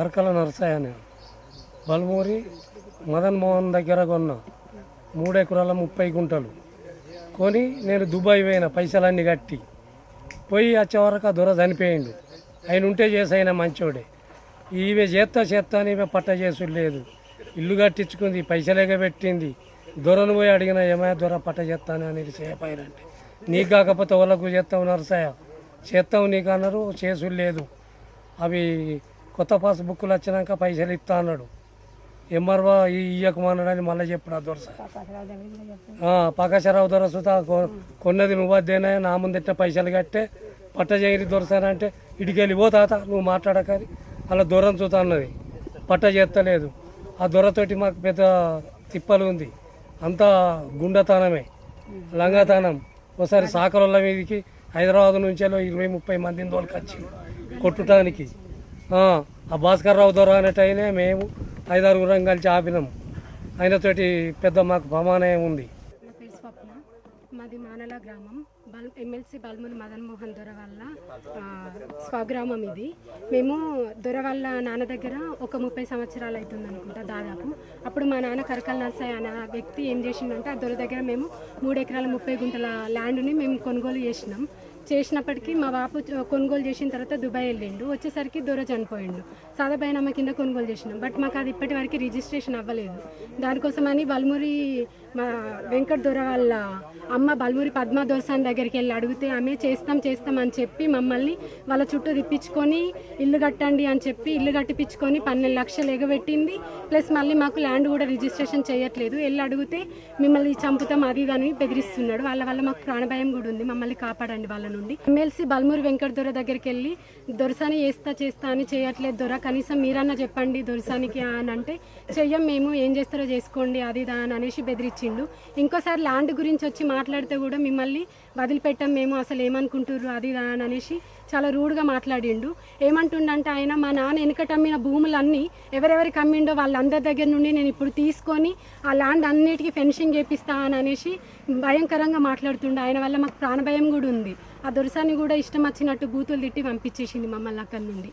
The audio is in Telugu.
కరకల నరసాయ అని. బల్మూరి మదన్ మోహన్ దగ్గర కొన్నా మూడెకరాల ముప్పై గుంటలు. కొని నేను దుబాయ్ పోయిన పైసలన్నీ కట్టి పోయి వచ్చే వరకు ఆ దొర చనిపోయిండు. ఆయన ఉంటే చేసి మంచోడే. ఈమె చేత్తా చేత్తా అని ఈమె పట్ట చేసుడు లేదు. ఇల్లు కట్టించుకుంది పైసలేగా పెట్టింది దొరను పోయి అడిగిన ఏమయ్య దొర పట్ట చేస్తాను అనేది చేయపోయినంటే నీకు కాకపోతే వాళ్ళకు చేస్తావు నరసాయ చేస్తావు నీకు అన్నారు చేసుడు లేదు. అవి కొత్త పాస్ బుక్కులు వచ్చినాక పైసలు ఇస్తా అన్నాడు. ఎంఆర్ఓ ఇయ్యకమన్నాడని మళ్ళీ చెప్పాడు ఆ దొరస పకాశరావు దొర కొన్నది నువ్వు అదేనా నా ముందట్టే పైసలు కట్టే పట్ట చేయరి దొరసానంటే ఇటుకెళ్ళి పో తాత నువ్వు మాట్లాడకని అలా దూరం చూతా అన్నది. పట్ట చేస్తలేదు ఆ దొరతోటి మాకు పెద్ద తిప్పలు ఉంది. అంతా గుండతనమే. లంగతనం. ఒకసారి సాకరుల మీదకి హైదరాబాద్ నుంచి ఇరవై ముప్పై మందిని తోలుకొచ్చి కొట్టుటానికి. ఆ భాస్కర్ రావు దొర అనేటైనే మేము ఐదారుగురం కలిసి ఆపినాం. ఆయనతోటి పెద్ద మాకు ప్రమాణయం ఉంది. స్వప్న. మాది మానల గ్రామం. బల్ ఎమ్మెల్సీ బల్ముని మదన్ మోహన్ దొర వల్ల స్వగ్రామం ఇది. మేము దొర నాన్న దగ్గర ఒక ముప్పై సంవత్సరాలు అవుతుంది అనుకుంటా దాదాపు. అప్పుడు మా నాన్న కరకల నర్సయ్య అనే వ్యక్తి ఏం చేసిండంటే ఆ దొర దగ్గర మేము మూడు ఎకరాల ముప్పై గుంటల ల్యాండ్ని మేము కొనుగోలు చేసినాం. చేసినప్పటికీ మా బాపు కొనుగోలు చేసిన తర్వాత దుబాయ్ వెళ్ళిండు. వచ్చేసరికి దొర చనిపోయిండు. సాదా కింద కొనుగోలు చేసినాం. బట్ మాకు అది ఇప్పటి వరకు రిజిస్ట్రేషన్ అవ్వలేదు. దానికోసమని బల్మూరి మా వెంకట దొర వాళ్ళ అమ్మ బల్మూరి పద్మ దొరసాని దగ్గరికి వెళ్ళి అడిగితే ఆమె చేస్తాం చేస్తాం అని చెప్పి మమ్మల్ని వాళ్ళ చుట్టూ తిప్పించుకొని ఇల్లు కట్టండి అని చెప్పి ఇల్లు కట్టిపించుకొని పన్నెండు లక్షలు ఎగబెట్టింది. ప్లస్ మళ్ళీ మాకు ల్యాండ్ కూడా రిజిస్ట్రేషన్ చేయట్లేదు. వెళ్ళి అడిగితే మిమ్మల్ని చంపుతాం అది ఇది అని బెదిరిస్తున్నాడు. వాళ్ళ వల్ల మాకు ప్రాణభయం కూడా ఉంది. మమ్మల్ని కాపాడండి వాళ్ళను. ఉంది ఎమ్మెల్సీ బల్మూరి వెంకట దొర దగ్గరికి వెళ్ళి దొరసాని చేస్తా చేస్తా అని చేయట్లేదు దొర కనీసం మీరన్నా చెప్పండి దొరసానికి అని అంటే చెయ్యం మేము ఏం చేస్తారో చేసుకోండి అది దా అని అనేసి బెదిరించిండు. ఇంకోసారి ల్యాండ్ గురించి వచ్చి మాట్లాడితే కూడా మిమ్మల్ని వదిలిపెట్టాం మేము అసలు ఏమనుకుంటుర్రు అది దా అని అనేసి చాలా రూడ్గా మాట్లాడిండు. ఏమంటుండంటే ఆయన మా నాన్న వెనుకట అమ్మిన భూములన్నీ ఎవరెవరికి అమ్మిండో వాళ్ళందరి దగ్గర నుండి నేను ఇప్పుడు తీసుకొని ఆ ల్యాండ్ అన్నిటికీ ఫెన్షింగ్ చేపిస్తా అని అనేసి భయంకరంగా మాట్లాడుతుండే. ఆయన వల్ల మాకు ప్రాణభయం కూడా ఉంది. ఆ దొరసాని కూడా ఇష్టం వచ్చినట్టు బూతులు తిట్టి పంపించేసింది మమ్మల్ని అక్కడి నుండి.